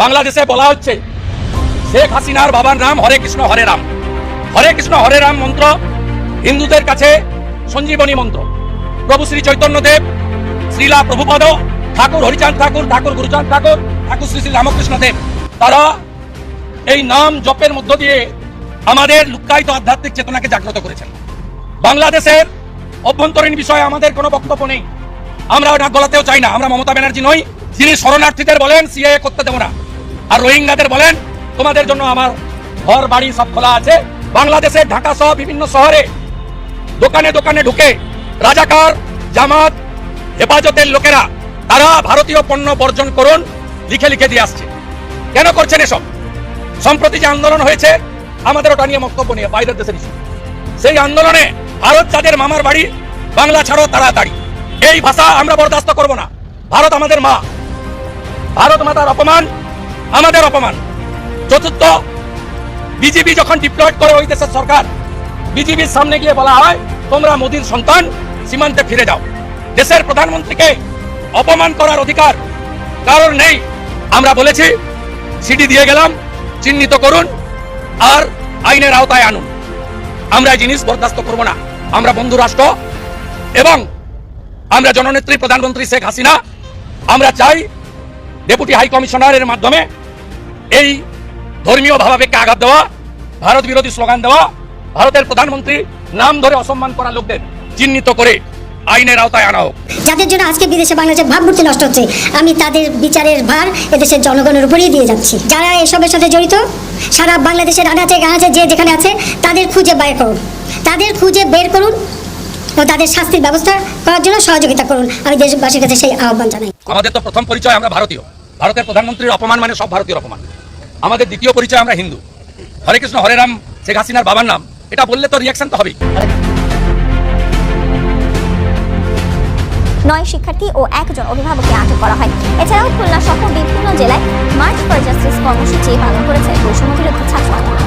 বাংলাদেশে বলা হচ্ছে, শেখ হাসিনার বাবার নাম হরে কৃষ্ণ, হরে রাম। হরে কৃষ্ণ, হরে রাম মন্ত্র, হিন্দুদের কাছে সঞ্জীবনী মন্ত্র। প্রভু শ্রী চৈতন্য দেব শ্রীলা প্রভুপদ, ঠাকুর হরিচাঁদ ঠাকুর ঠাকুর গুরুচাঁদ ঠাকুর ঠাকুর শ্রী শ্রী রামকৃষ্ণ দেব। তারা এই নাম জপের মধ্য দিয়ে আমাদের লুক্কায়িত আধ্যাত্মিক চেতনাকে জাগ্রত করেছেন। বাংলাদেশের অভ্যন্তরীণ বিষয়ে আমাদের কোনো বক্তব্য নেই। আমরা ওটা গলাতেও চাই না। আমরা মমতা ব্যানার্জি নই, যিনি শরণার্থীদের বলেন সিএ করতে দেবো না। আর রোহিঙ্গাদের বলেন, তোমাদের জন্য আমার ঘর, বাড়ি সব খোলা আছে। বাংলাদেশের ঢাকা সহ বিভিন্ন শহরে দোকানে দোকানে ঢুকে রাজাকার, জামাত, হেফাজতের লোকেরা, তারা ভারতীয় পণ্য বর্জন করুন, লিখে লিখে দিয়ে আসছে। কেন করছেন এসব? সম্প্রতি যে আন্দোলন হয়েছে, আমাদের ওটা নিয়ে বক্তব্য নিয়ে বাইরের দেশের issue। সেই আন্দোলনে ভারত যাদের মামার বাড়ি, বাংলা ছাড়ো তাড়াতাড়ি। এই ভাষা আমরা বরদাস্ত করব না। ভারত আমাদের মা। ভারত মাতার অপমান আমাদের অপমান। চতুর্থ, বিজেপি যখন ডিপ্লয়েড করে ওই দেশের সরকার, বিজেপির সামনে গিয়ে বলা হয়, তোমরা মোদীর সন্তান, সীমান্তে ফিরে যাও। দেশের প্রধানমন্ত্রীকে অপমান করার অধিকার কারণ নেই। আমরা বলেছি সিডি দিয়ে গেলাম, চিহ্নিত করুন, আর আইনের আওতায় আনুন। আমরা এই জিনিস বরদাস্ত করব না। আমরা বন্ধু রাষ্ট্র এবং আমরা জননেত্রী প্রধানমন্ত্রী শেখ হাসিনা। আমরা চাই, ডেপুটি হাই কমিশনারের মাধ্যমে এই ধর্মীয় ভাবাবেগকে আঘাত দেওয়া ভারত বিরোধী স্লোগান দেওয়া ভারতের প্রধানমন্ত্রী নাম ধরে অসম্মান করা লোকদের চিহ্নিত করে আইনের আওতায় আনা হোক। যাদের জন্য আজকে বিদেশে বাংলাদেশের ভাবমূর্তি নষ্ট হচ্ছে আমি তাদের বিচারের ভার এদেশের জনগণের উপরেই দিয়ে যাচ্ছি। যারা এসবের সাথে জড়িত সারা বাংলাদেশের আনাচে গানাচে যে যেখানে আছে তাদের খুঁজে বের করুন। তাদের খুঁজে বের করুন ও তাদের শাস্তির ব্যবস্থা করার জন্য সহযোগিতা করুন। আমি দেশবাসীর কাছে সেই আহ্বান জানাই। আমাদের তো প্রথম পরিচয় আমরা ভারতীয়। ভারতের প্রধানমন্ত্রীর অপমান মানে সব ভারতীয় অপমান। আমাদের দ্বিতীয় পরিচয় আমরা হিন্দু। হরে কৃষ্ণ, হরে রাম, শেখ হাসিনার বাবার নাম। এটা বললে তো রিয়াকশন তো হবেই। নয় শিক্ষার্থী ও একজন অভিভাবককে আটক করা হয়। এছাড়াও খুলনা সহ বিভিন্ন জেলায় মার্চ ফর জাস্টিস কর্মসূচি পালন করেছে বৈষম্য বিরোধী ছাত্র আন্দোলন।